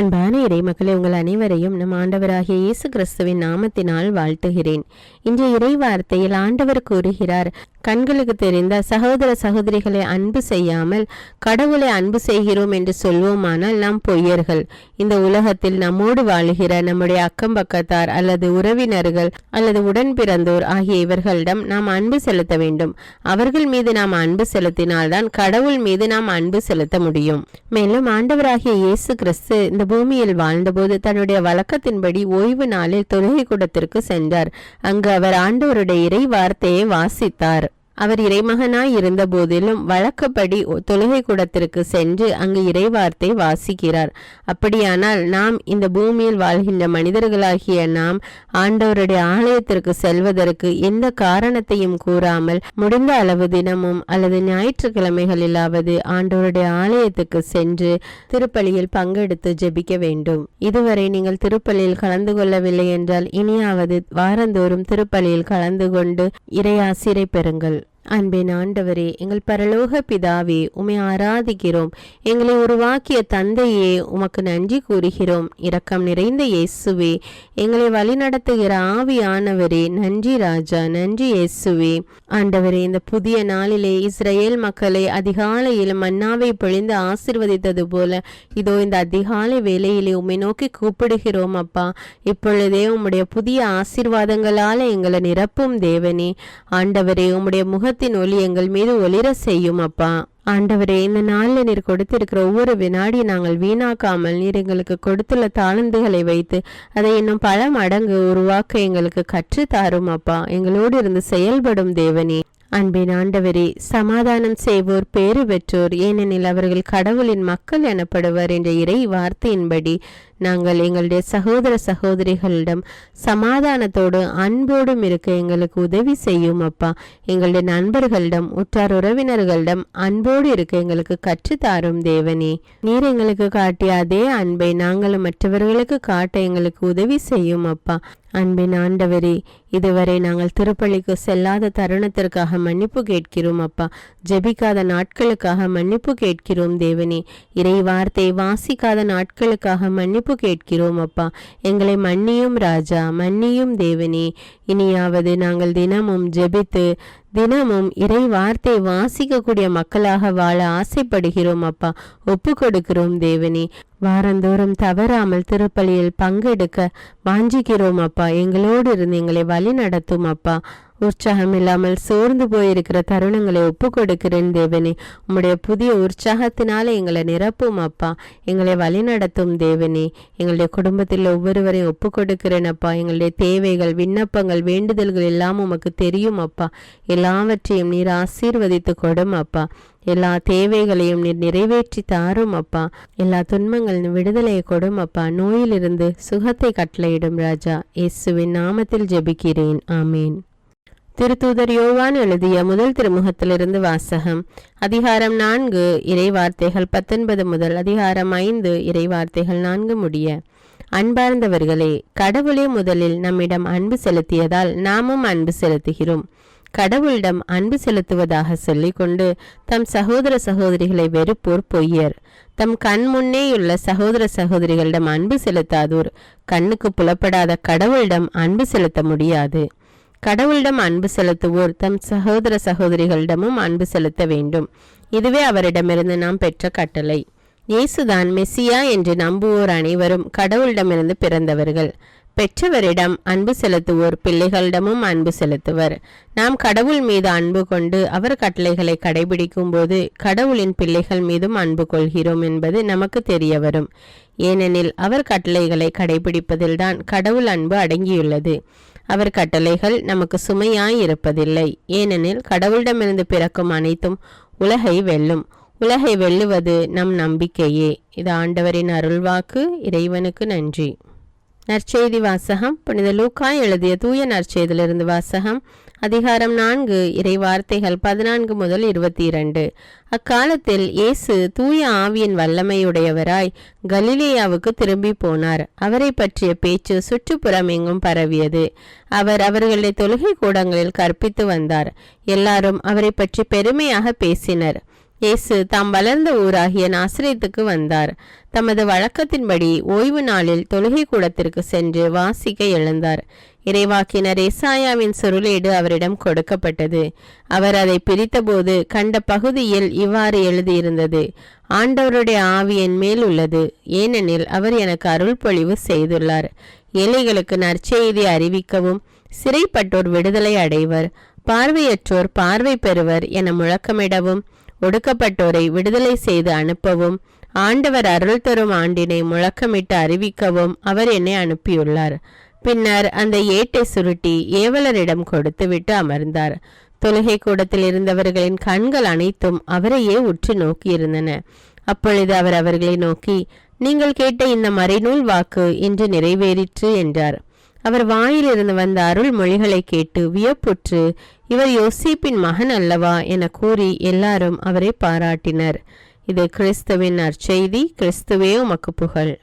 அன்பான இறைமக்களே உங்கள் அனைவரையும் நம் ஆண்டவராகிய இயேசு கிறிஸ்துவின் நாமத்தினால் வாழ்த்துகிறேன். இன்றைய இறை வார்த்தையில் ஆண்டவர் கூறுகிறார் கண்களுக்கு தெரிந்த சகோதர சகோதரிகளை அன்பு செய்யாமல் கடவுளை அன்பு செய்கிறோம் என்று சொல்வோமானால் நாம் பொய்யர்கள். இந்த உலகத்தில் நம்மோடு வாழுகிற நம்முடைய அக்கம் பக்கத்தார் அல்லது உறவினர்கள் அல்லது உடன் பிறந்தோர் ஆகிய இவர்களிடம் நாம் அன்பு செலுத்த வேண்டும். அவர்கள் மீது நாம் அன்பு செலுத்தினால்தான் கடவுள் மீது நாம் அன்பு செலுத்த முடியும். மேலும் ஆண்டவராகிய இயேசு கிறிஸ்து இந்த பூமியில் வாழ்ந்தபோது தன்னுடைய வழக்கத்தின்படி ஓய்வு நாளில் தொழுகை கூடத்திற்கு சென்றார். அங்கு அவர் ஆண்டவருடைய இறை வார்த்தையை வாசித்தார். அவர் இறைமகனாய் இருந்த போதிலும் வழக்கப்படி தொழுகை கூடத்திற்கு சென்று அங்கு இறைவார்த்தை வாசிக்கிறார். அப்படியானால் நாம் இந்த பூமியில் வாழ்கின்ற மனிதர்களாகிய நாம் ஆண்டவருடைய ஆலயத்திற்கு செல்வதற்கு எந்த காரணத்தையும் கூறாமல் முடிந்த அளவு தினமும் அல்லது ஞாயிற்றுக்கிழமைகளிலாவது ஆண்டவருடைய ஆலயத்துக்கு சென்று திருப்பலியில் பங்கெடுத்து ஜெபிக்க வேண்டும். இதுவரை நீங்கள் திருப்பலியில் கலந்து கொள்ளவில்லை என்றால் இனியாவது வாரந்தோறும் திருப்பலியில் கலந்து கொண்டு இறையாசிரை பெறுங்கள். அன்பின் ஆண்டவரே எங்கள் பரலோக பிதாவே உமை ஆராதிக்கிறோம். எங்களை உருவாக்கிய தந்தையே உமக்கு நன்றி கூறுகிறோம். இரக்கம் நிறைந்த இயேசுவே எங்களை வழிநடத்துகிற ஆவியானவரே நன்றி ராஜா நன்றி இயேசுவே. ஆண்டவரே இந்த புதிய நாளிலே இஸ்ரேல் மக்களை அதிகாலையில் மன்னாவை பொழிந்து ஆசிர்வதித்தது போல இதோ இந்த அதிகாலை வேலையிலே உம்மை நோக்கி கூப்பிடுகிறோம் அப்பா. இப்பொழுதே உம்முடைய புதிய ஆசிர்வாதங்களால எங்களை நிரப்பும் தேவனே. ஆண்டவரே உம்முடைய முகத்தின் ஒளி எங்கள் மீது ஒளிர செய்யும் அப்பா. ஆண்டவரே இந்த நாளில் நீர் கொடுத்திருக்கிற ஒவ்வொரு வினாடி நாங்கள் வீணாக்காமல் நீர் எங்களுக்கு கொடுத்துள்ள தாளந்துகளை வைத்து அதை இன்னும் பல மடங்கு உருவாக்க எங்களுக்கு கற்று தாரும் அப்பா. எங்களோடு இருந்து செயல்படும் தேவனே. அன்பின் ஆண்டவரே சமாதானம் செய்வோர் பேறு பெற்றோர் ஏனெனில் அவர்கள் கடவுளின் மக்கள் எனப்படுவர் என்ற இறை வார்த்தையின்படி நாங்கள் எங்களுடைய சகோதர சகோதரிகளிடம் சமாதானத்தோடு அன்போடும் இருக்க எங்களுக்கு உதவி செய்யும் அப்பா. எங்களுடைய நண்பர்களிடம் உற்றார் உறவினர்களிடம் அன்போடு இருக்க எங்களுக்கு கற்றுத்தாரும் தேவனே. நீர் எங்களுக்கு காட்டிய அதே அன்பை நாங்களும் மற்றவர்களுக்கு காட்ட எங்களுக்கு உதவி செய்யும் அப்பா. அன்பின் ஆண்டவரே இதுவரை நாங்கள் திருப்பள்ளிக்கு செல்லாத தருணத்திற்காக மன்னிப்பு கேட்கிறோம் அப்பா. ஜெபிக்காத நாட்களுக்காக மன்னிப்பு கேட்கிறோம் தேவனே. இறை வார்த்தை வாசிக்காத நாட்களுக்காக மன்னிப்பு கேட்கிறோம் அப்பா. எங்களை மன்னியும் ராஜா மன்னியும் தேவனே. இனியாவது நாங்கள் தினமும் ஜெபித்து தினமும் இறை வார்த்தை வாசிக்கக்கூடிய மக்களாக வாழ ஆசைப்படுகிறோம் அப்பா. ஒப்பு கொடுக்கிறோம் தேவனே. வாரந்தோறும் தவறாமல் திருப்பலியில் பங்கெடுக்க வாஞ்சிக்கிறோம் அப்பா. எங்களோடு இருந்து எங்களை வழி நடத்தும் அப்பா. உற்சாகம் இல்லாமல் சோர்ந்து போயிருக்கிற தருணங்களை ஒப்பு கொடுக்கிறேன் தேவனே. உம்முடைய புதிய உற்சாகத்தினால எங்களை நிரப்பும் அப்பா. எங்களை வழிநடத்தும் தேவனே. எங்களுடைய குடும்பத்தில் ஒவ்வொருவரையும் ஒப்பு கொடுக்கிறேன் அப்பா. எங்களுடைய தேவைகள் விண்ணப்பங்கள் வேண்டுதல்கள் எல்லாம் உமக்கு தெரியும் அப்பா. எல்லாவற்றையும் நீர் ஆசீர்வதித்து கொடும் அப்பா. எல்லா தேவைகளையும் நீர் நிறைவேற்றி தாரும் அப்பா. எல்லா துன்பங்களின் விடுதலையை கொடும் அப்பா. நோயிலிருந்து சுகத்தை கட்டளையிடும் ராஜா. இயேசுவின் நாமத்தில் ஜெபிக்கிறேன். ஆமேன். திருத்தூதர் யோவான் எழுதிய முதல் திருமுகத்திலிருந்து வாசகம். அதிகாரம் நான்கு இறைவார்த்தைகள் பத்தொன்பது முதல் அதிகாரம் ஐந்து இறைவார்த்தைகள் நான்கு முடிய. அன்பார்ந்தவர்களே கடவுளே முதலில் நம்மிடம் அன்பு செலுத்தியதால் நாமும் அன்பு செலுத்துகிறோம். கடவுளிடம் அன்பு செலுத்துவதாக சொல்லிக்கொண்டு தம் சகோதர சகோதரிகளை வெறுப்போர் பொய்யர். தம் கண் முன்னேயுள்ள சகோதர சகோதரிகளிடம் அன்பு செலுத்தாதோர் கண்ணுக்கு புலப்படாத கடவுளிடம் அன்பு செலுத்த முடியாது. கடவுளிடம் அன்பு செலுத்துவோர் தம் சகோதர சகோதரிகளிடமும் அன்பு செலுத்த வேண்டும். இதுவே அவரிடமிருந்து நாம் பெற்ற கட்டளை. இயேசுதான் மெஸ்ஸியா என்று நம்புவோர் அனைவரும் கடவுளிடமிருந்து பிறந்தவர்கள். பெற்றவரிடம் அன்பு செலுத்துவோர் பிள்ளைகளிடமும் அன்பு செலுத்துவர். நாம் கடவுள் மீது அன்பு கொண்டு அவர் கட்டளைகளை கடைபிடிக்கும் போது கடவுளின் பிள்ளைகள் மீதும் அன்பு கொள்கிறோம் என்பது நமக்கு தெரிய வரும் ஏனெனில் அவர் கட்டளைகளை கடைபிடிப்பதில்தான் கடவுள் அன்பு அடங்கியுள்ளது. அவர் கட்டளைகள் நமக்கு சுமையாய் இருப்பதில்லை ஏனெனில் கடவுளிடமிருந்து பிறக்கும் அனைத்தும் உலகை வெல்லும். உலகை வெல்லுவது நம் நம்பிக்கையே. இது ஆண்டவரின் அருள்வாக்கு. இறைவனுக்கு நன்றி. நற்செய்தி வாசகம். புனித லூக்காய் எழுதிய தூய நற்செய்தியிலிருந்து வாசகம். அதிகாரம் நான்கு இறை வார்த்தைகள் பதினான்கு முதல் இருபத்தி இரண்டு அக்காலத்தில் இயேசு தூய ஆவியின் வல்லமையுடையவராய் கலிலேயாவுக்கு திரும்பி போனார். அவரை பற்றிய பேச்சு சுற்றுப்புறம் எங்கும் பரவியது. அவர் அவர்களுடைய தொழுகை கூடங்களில் கற்பித்து வந்தார். எல்லாரும் அவரை பற்றி பெருமையாக பேசினர். இயேசு தாம் வளர்ந்த ஊராகிய நாசிரியத்துக்கு வந்தார். தமது வழக்கத்தின்படி ஓய்வு நாளில் தொழுகை கூடத்திற்கு சென்று வாசிக்க எழுந்தார். இறைவாக்கினர் ஏசாயாவின் சுருளேடு அவரிடம் கொடுக்கப்பட்டது. அவர் அதை பிரித்தபோது கண்ட பகுதியில் இவ்வாறு எழுதியிருந்தது ஆண்டவருடைய ஆவி என் மேல் உள்ளது ஏனெனில் அவர் எனக்கு அருள் பொழிவு செய்துள்ளார். ஏழைகளுக்கு நற்செய்தி அறிவிக்கவும் சிறைப்பட்டோர் விடுதலை அடைவர். பார்வையற்றோர் பார்வை பெறுவர் என முழக்கமிடவும் ஒடுக்கப்பட்டோரை விடுதலை செய்து அனுப்பவும் ஆண்டவர் அருள் தரும் ஆண்டினை முழக்கமிட்டு அறிவிக்கவும் அவர் என்னை அனுப்பியுள்ளார். பின்னர் அந்த ஏட்டை சுருட்டி ஏவலரிடம் கொடுத்துவிட்டு அமர்ந்தார். தொழுகை கூடத்தில் இருந்தவர்களின் கண்கள் அனைத்தும் அவரையே உற்று நோக்கியிருந்தன. அப்பொழுது அவர் அவர்களை நோக்கி நீங்கள் கேட்ட இந்த மறைநூல் வாக்கு இன்று நிறைவேறிற்று என்றார். அவர் வாயிலிருந்து வந்த அருள் மொழிகளை கேட்டு வியப்புற்று இவர் யோசிப்பின் மகன் அல்லவா? என கூறி எல்லாரும் அவரை பாராட்டினர். இது கிறிஸ்துவின் நற்செய்தி. கிறிஸ்துவே உமக்கு புகழ்.